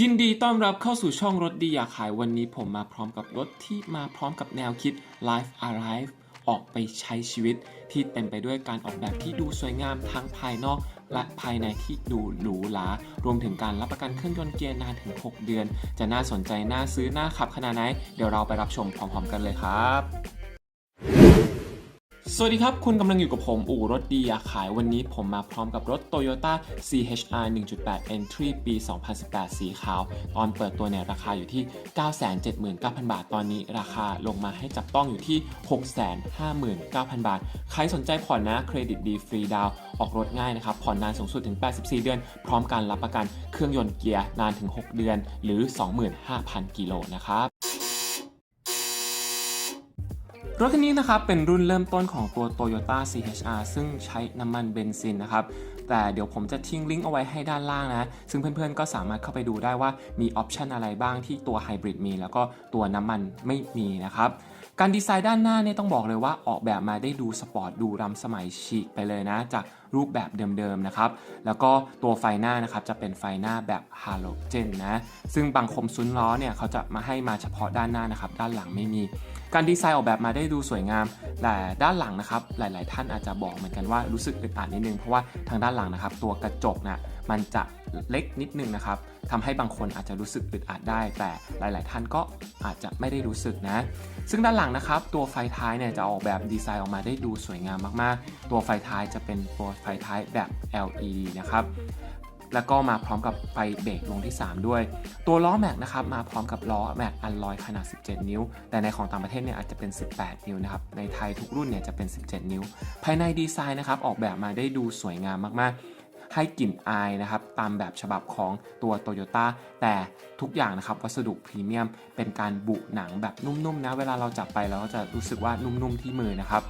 ยินดีต้อนรับเข้าสู่ช่องรถดีอยากขายวันนี้ผมมาพร้อมกับรถที่มาพร้อมกับแนวคิด Life Arrive ออกไปใช้ชีวิต ที่เต็มไปด้วยการออกแบบที่ดูสวยงามทั้งภายนอก และภายในที่ดูหรูหรารวมถึงการรับประกันเครื่องยนต์เกียร์นานถึง 6 เดือน จะน่าสนใจน่าซื้อน่าขับขนาดไหน เดี๋ยวเราไปรับชมพร้อมๆกันเลยครับ สวัสดีครับ คุณกำลังอยู่กับผม อู่รถดีอยากขายวันนี้ผมมาพร้อมกับรถ Toyota CHR 1.8 Entry ปี 2018 สีขาว ตอนเปิดตัวเนี่ยราคาอยู่ที่ 979,000 บาท ตอนนี้ราคาลงมาให้จับต้องอยู่ที่ 659,000 บาท ใครสนใจผ่อนนะเครดิตดีฟรีดาวออกรถง่ายนะครับ ผ่อนนานสูงสุดถึง 84 เดือน พร้อมการรับประกันเครื่องยนต์เกียร์นานถึง 6 เดือน หรือ 25,000 กิโลนะครับ รถคันนี้นะครับเป็นรุ่นเริ่มต้นของตัว Toyota CHR ซึ่งใช้น้ำมันเบนซินนะครับ แต่เดี๋ยวผมจะทิ้งลิงก์เอาไว้ให้ด้านล่างนะ ซึ่งเพื่อนๆก็สามารถเข้าไปดูได้ว่ามีออปชันอะไรบ้างที่ตัวไฮบริดมี แล้วก็ตัวน้ำมันไม่มีนะครับ การดีไซน์ด้านหน้าเนี่ยต้องบอกเลยว่าออกแบบมาได้ดูสปอร์ตดูรำสมัยฉีกไปเลยนะ จากรูปแบบเดิมๆนะครับ แล้วก็ตัวไฟหน้านะครับจะเป็นไฟหน้าแบบฮาโลเจนนะ ซึ่งบางคมซุ้นล้อเนี่ยเขาจะมาให้มาเฉพาะด้านหน้านะครับ ด้านหลังไม่มี การดีไซน์ออกแบบมาได้ดูสวยงาม แต่ด้านหลังนะครับ หลาย ๆ ท่านอาจจะบอกเหมือนกันว่ารู้สึกอึดอัดนิดนึง เพราะว่าทางด้านหลังนะครับ ตัวกระจกนะมันจะเล็กนิดนึงนะครับทำให้บางคนอาจจะรู้สึกอึดอัดได้ แต่หลาย ๆ ท่านก็อาจจะไม่ได้รู้สึกนะ ซึ่งด้านหลังนะครับ ตัวไฟท้ายเนี่ยจะออกแบบดีไซน์ออกมาได้ดูสวยงามมาก ๆ ตัวไฟท้ายจะเป็นตัวไฟท้ายแบบ LED นะครับ แล้วก็มาพร้อมกับไฟเบรกลงที่ 3 ด้วย ตัวล้อแม็กนะครับมาพร้อมกับล้อแม็กอัลลอยขนาด 17 นิ้ว แต่ในของต่างประเทศเนี่ยอาจจะเป็น 18 นิ้วนะครับ ในไทยทุกรุ่นเนี่ยจะเป็น 17 นิ้ว ภายในดีไซน์นะครับออกแบบมาได้ดูสวยงามมากๆให้กลิ่นอายนะครับตามแบบฉบับของตัว Toyota แต่ทุกอย่างนะครับวัสดุพรีเมียม เป็นการบุหนังแบบนุ่มๆนะ เวลาเราจับไปเราก็จะรู้สึกว่านุ่มๆที่มือนะครับ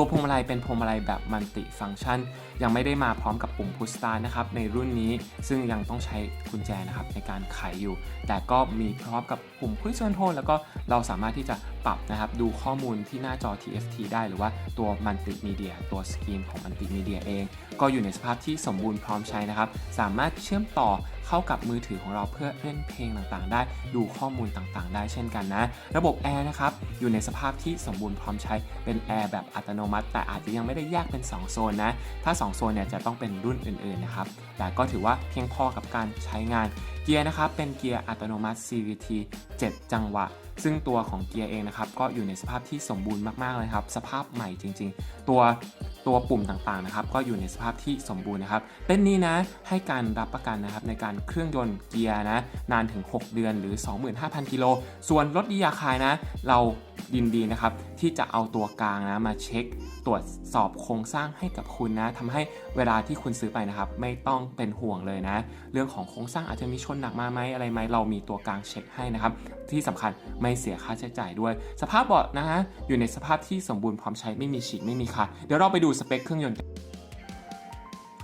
ตัวพวงมาลัยเป็นพวงมาลัยแบบมัลติฟังก์ชัน ยังไม่ได้มาพร้อมกับปุ่มพุชสตาร์นะครับในรุ่นนี้ซึ่งยังต้องใช้กุญแจนะครับในการไขอยู่ แต่ก็มีพร้อมกับปุ่มพุชคอนโทรลแล้วก็เราสามารถที่จะปรับนะครับดูข้อมูลที่หน้าจอ TFT ได้หรือว่าตัวมัลติมีเดียตัวสกรีนของมัลติมีเดียเอง ก็อยู่ในสภาพที่สมบูรณ์พร้อมใช้นะครับสามารถเชื่อมต่อ เข้ากับมือถือของเราเพื่อเล่นเพลงต่างๆ ได้ดูข้อมูลต่างๆ ได้เช่นกันนะ ระบบแอร์นะครับอยู่ในสภาพที่สมบูรณ์พร้อมใช้เป็นแอร์แบบอัตโนมัติ แต่อาจจะยังไม่ได้แยกเป็น 2 โซนนะ ถ้า 2 โซนเนี่ยจะต้องเป็นรุ่นอื่นๆนะครับแต่ก็ถือว่าเพียงพอกับการใช้งานเกียร์นะครับเป็นเกียร์อัตโนมัติ CVT 7 จังหวะ ซึ่งตัวของเกียร์เองนะครับก็อยู่ในสภาพที่สมบูรณ์มากๆเลยครับสภาพใหม่จริง ๆ ตัวตัวปุ่มต่างๆนะครับก็อยู่ในสภาพที่สมบูรณ์นะครับเต้นนี้นะให้การรับประกันนะครับในการเครื่องยนต์เกียร์นะนานถึง 6 เดือนหรือ 25,000 กิโลส่วนรถดียาคายนะเรา ยินดีนะครับที่จะเอาตัวกลางนะมาเช็คตรวจสอบโครงสร้างให้กับคุณนะทำให้เวลาที่คุณซื้อไปนะครับ ไม่ต้องเป็นห่วงเลยนะ เรื่องของโครงสร้างอาจจะมีชนหนักมาไหมอะไรไหมเรามีตัวกลางเช็คให้นะครับ ที่สำคัญไม่เสียค่าใช้จ่ายด้วย สภาพเบาะนะฮะอยู่ในสภาพที่สมบูรณ์พร้อมใช้ไม่มีฉีกไม่มีขาดเดี๋ยวเราไปดูสเปคเครื่องยนต์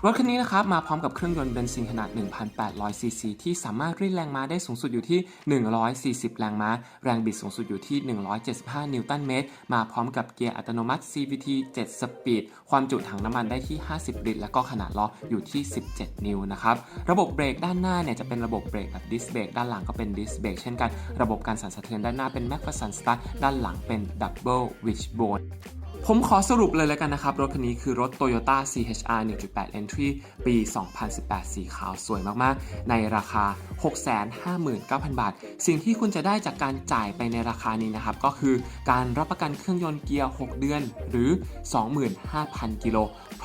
รถคันนี้นะครับมาพร้อมกับเครื่องยนต์เบนซินขนาด 1,800 ซีซี ที่สามารถรีดแรงม้าได้สูงสุดอยู่ที่ 140 แรงม้า แรงบิดสูงสุดอยู่ที่ 175 นิวตันเมตร มาพร้อมกับเกียร์อัตโนมัติ CVT 7 สปีด ความจุถังน้ำมันได้ที่ 50 ลิตร แล้วก็ขนาดล้ออยู่ที่ 17 นิ้วนะครับ ระบบเบรกด้านหน้าเนี่ยจะเป็นระบบเบรกแบบดิสเบรกด้านหลังก็เป็นดิสเบรกเช่นกัน ระบบการสั่นสะเทือนด้านหน้าเป็น m a c p h e r s o n Start ด้านหลังเป็น Double Wishbone ผมขอสรุปเลยแล้วกันนะครับ รถคันนี้คือรถ Toyota CHR 1.8 Entry ปี 2018 สีขาวสวยมากๆ ในราคา 659,000 บาท สิ่งที่คุณจะได้จากการจ่ายไปในราคานี้นะครับ ก็คือการรับประกันเครื่องยนต์เกียร์ 6 เดือนหรือ 25,000 กิโล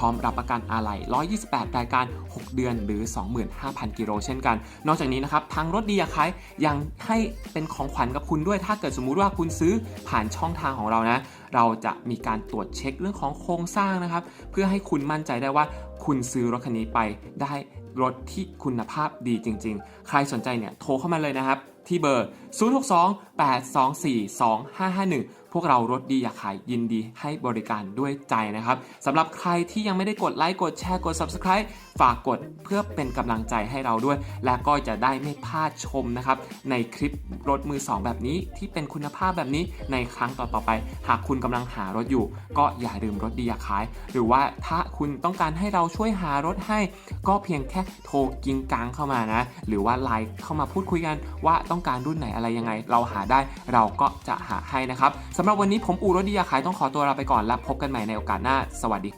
ร้อมรับประกันอะไหล่ 128 รายการ 6 เดือนหรือ 25,000 กิโลเช่นกัน นอกจากนี้นะครับทางรถดียาคายยังให้เป็นของขวัญกับคุณด้วย ถ้าเกิดสมมุติว่าคุณซื้อผ่านช่องทางของเรานะ เราจะมีการตรวจเช็คเรื่องของโครงสร้างนะครับ เพื่อให้คุณมั่นใจได้ว่าคุณซื้อรถคันนี้ไปได้รถที่คุณภาพดีจริง ๆ ใครสนใจเนี่ยโทรเข้ามาเลยนะครับที่เบอร์ 062-824-2551 พวกเรารถดีอยากขายยินดีให้บริการด้วยใจนะครับสำหรับใครที่ยังไม่ได้กดไลค์กดแชร์กด Subscribe ฝากกดเพื่อเป็นกำลังใจให้เราด้วย และก็จะได้ไม่พลาดชมนะครับ ในคลิปรถมือ 2 แบบนี้ที่เป็นคุณภาพแบบนี้ในครั้งต่อๆไป หากคุณกำลังหารถอยู่ ก็อย่าลืมรถดีอยากขาย หรือว่าถ้าคุณต้องการให้เราช่วยหารถให้ ก็เพียงแค่โทรกิงกังเข้ามานะ หรือว่าไลน์เข้ามาพูดคุยกันว่าต้องการรุ่นไหนอะไรยังไง เราหาได้เราก็จะหาให้นะครับสำหรับวันนี้ผมอูรถดียาขายต้องขอตัวลาไปก่อนแล้วพบกันใหม่ในโอกาสหน้า สวัสดี